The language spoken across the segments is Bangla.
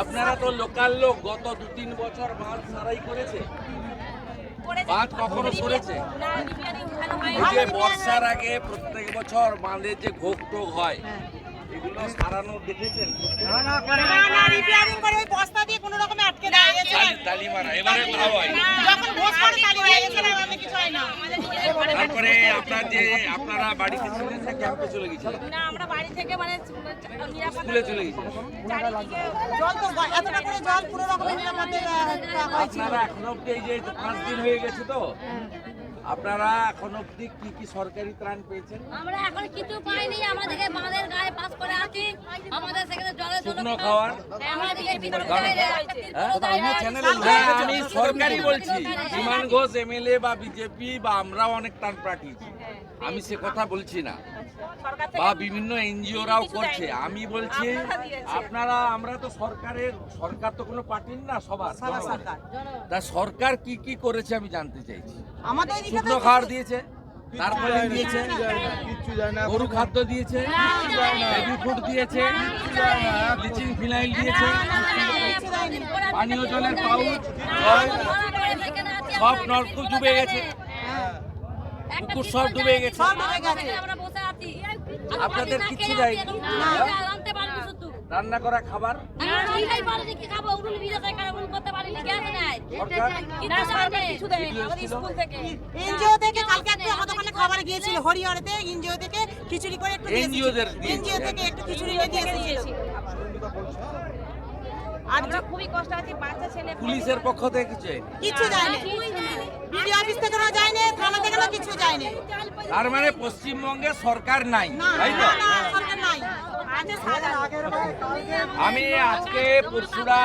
আপনারা তো লোকাল লোক গত দু তিন বছর বাঁধ সারাই করেছে। বাঁধ কখনো করেছে যে বর্ষার আগে প্রত্যেক বছর বাঁধের যে ঘোক টোক হয়। এগুলো সারানো দেখেছেন? রিপেয়ারিং করে ওই বস্তা দিয়ে কোনো রকমে আটকে তালি মারা এবারে তাও হয়। যখন ভোজ করে তালি হয়ে গেছে না আমি কিছু হয় না। তারপরে আপনার যে আপনারা বাড়িতে ছিলেন না ক্যাম্পে চলে গেছিলেন? না আমরা বাড়ি থেকে মানে নিরাপদ স্কুলে চলে গেছিলেন। জল তো এতটা করে জল পুরো রকমের নিরাপদে আপনারা এখন অব্দি এই যে পাঁচ দিন হয়ে গেছে তো আপনারা এখন অব্দি কি কি সরকারি ত্রাণ পেয়েছেন? আমরা এখন কিছু পাইনি আমাদেরকে বাঁধের গায়ে পাস করে আছি আমাদের সেখানে জলের জন্য শুকনো খাওয়ার। ভিতরে হ্যাঁ? হ্যাঁ, আমি সরকারি বলছি বিমান ঘোষ এমএলএ বা বিজেপি বা আমরাও অনেক ত্রাণ পাঠিয়েছি। আমি সে কথা বলছি না। বা বিভিন্ন এনজিওরাও করছে। আমি বলছি আপনারা আমরা তো সরকারের সরকার তো কোনো পার্টির না সবার। তা সরকার কি কি করেছে আমি জানতে চাইছি। আমাদের শুকনো খাবার দিয়েছে। তারপরে দিয়েছে গরু খাদ্য দিয়েছে বেবি ফুড দিয়েছে ব্লিচিং ফিনাইল দিয়েছে পানীয় জলের পাউচ সব নলকূপ ডুবে গেছে। পুকুর সব ডুবে গেছে। আপনাদের কিচ্ছু দেয়নি? রান্না করা খাবার? কিছু এনজিও থেকে কালকে একটু আমাদের ওখানে খাবার গিয়েছিল হরিহরতে এনজিও থেকে খিচুড়ি করে একটু NGO দের দিয়েছে। এনজিও থেকে একটু খিচুড়ি নিয়ে দিয়ে আর খুবই কষ্ট আছি বাচ্চা ছেলে পুলিশের পক্ষ থেকে কিছু হয়নি। কিচ্ছু কিছু যায়নি। তার মানে পশ্চিমবঙ্গে সরকার নাই তাই তো? আমি আজকে পরশুরা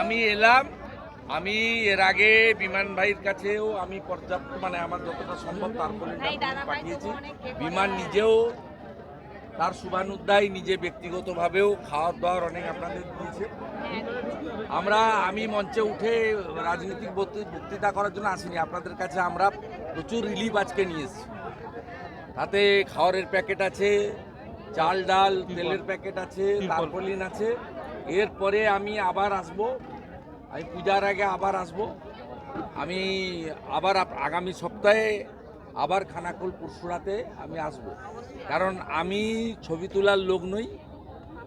আমি এলাম আমি এর আগে বিমান ভাইয়ের কাছেও আমি পর্যাপ্ত মানে আমার যতটা সম্ভব তারপরে পাঠিয়েছি। বিমান নিজেও তার শুভানুদ্দায় নিজে ব্যক্তিগতভাবেও খাওয়ার দাওয়ার অনেক আপনাদের দিয়েছে। আমরা আমি মঞ্চে উঠে রাজনৈতিক বক্তৃ- বক্তৃতা করার জন্য আসিনি। আপনাদের কাছে আমরা প্রচুর রিলিফ আজকে নিয়ে এসেছি। তাতে খাওয়ারের প্যাকেট আছে চাল ডাল তেলের প্যাকেট আছে তারপলিন আছে। এরপরে আমি আবার আসব। আমি পূজার আগে আবার আসব। আমি আবার আগামী সপ্তাহে আবার খানাকুল পরশুরাতে আমি আসব। কারণ আমি ছবি তোলার লোক নই।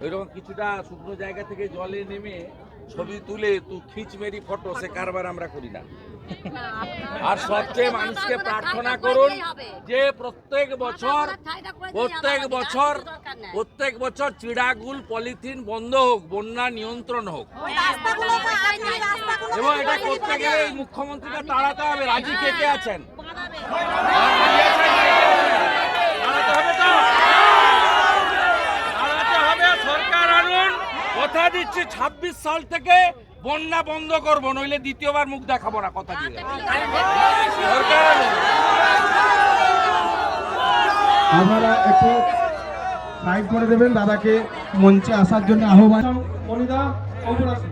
ওইরকম কিছুটা শুকনো জায়গা থেকে জলে নেমে ছবি তুলে তু খিচ মেরি ফটো সে কারবার আমরা করি না। আর সবচেয়ে মানুষকে প্রার্থনা করুন যে প্রত্যেক বছর প্রত্যেক বছর প্রত্যেক বছর চিড়াগুল পলিথিন বন্ধ হোক বন্যা নিয়ন্ত্রণ হোক। এবং এটা করতে গেলে মুখ্যমন্ত্রীকে তাড়াতে হবে। রাজি কে কে আছেন? কথা সাল থেকে বন্যা বন্ধ করব নইলে দ্বিতীয়বার মুখ দেখাবো না কথা দিয়ে আপনারা একটু সাইড করে দেবেন দাদাকে মঞ্চে আসার জন্য আহ্বান। মনিদা ওপর আসুন।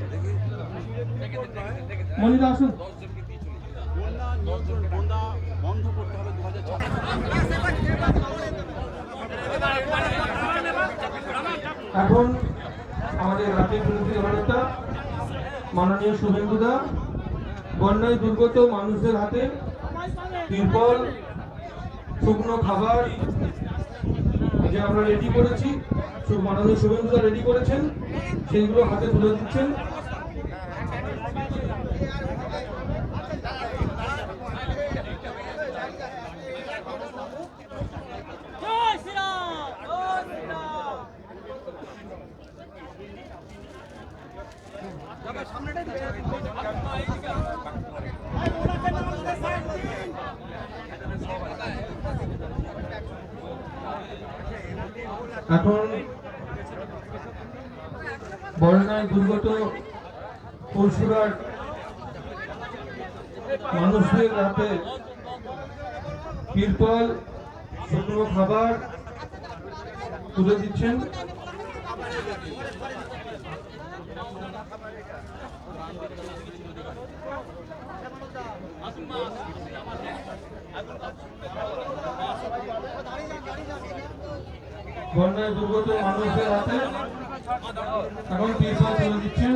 মনিদা আসুন এখন আমাদের রাজ্যের প্রতিনিধি জননেতা মাননীয় শুভেন্দুদা বন্যায় দুর্গত মানুষদের হাতে তিরপল, শুকনো খাবার যে আমরা রেডি করেছি মাননীয় শুভেন্দুদা রেডি করেছেন, সেইগুলো হাতে তুলে দিচ্ছেন। এখন বন্যায় দুর্গত পরশুরার মানুষদের রাতে তিরপল শুকনো খাবার তুলে দিচ্ছেন। বন্যায় দুর্গত মানুষদের হাতে এখন তিরপল তুলে দিচ্ছেন।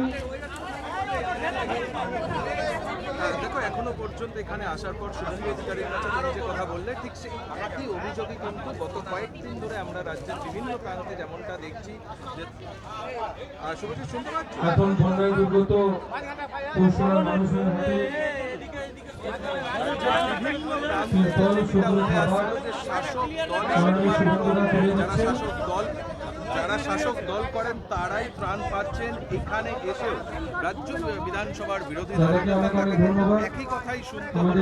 দেখো এখনও পর্যন্ত এখানে আসার পর শুভেন্দু অধিকারীর কাছে যে কথা বললে ঠিক সেই একই অভিযোগই কিন্তু গত কয়েকদিন ধরে আমরা রাজ্যের বিভিন্ন প্রান্তে যেমনটা দেখছি যে শুভজিৎ শুনতে পাচ্ছ? এখন বন্যায় দুর্গত মানুষের হাতে খাবার যারা শাসক দল যারা শাসক দল করেন তারাই ত্রাণ পাচ্ছেন এখানে এসেও রাজ্য বিধানসভার বিরোধী দলের ধন্যবাদ। একই কথাই শুনতে হলো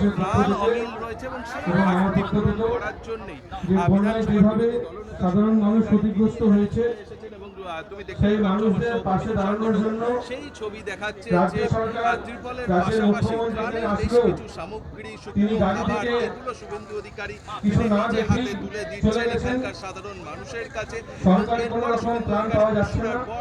যে প্রাণ অমিল রয়েছে এবং সেই পূরণ করার জন্যই বিধানসভার দলনেতা সাধারণ মানুষ ক্ষতিগ্রস্ত হয়েছে তুমি দেখতে পাশে দাঁড়ানোর জন্য সেই ছবি দেখাচ্ছে যে ত্রিপলের পাশাপাশি প্রাণের বেশ কিছু সামগ্রী শুকনো খাবার থেকে এগুলো শুভেন্দু অধিকারী তিনি নিজে হাতে তুলে চলে দিচ্ছেন। এখানকার সাধারণ মানুষের কাছে এরপর শুভেন্দু অধিকারী পাওয়া যাচ্ছে না। ঘোষণার পর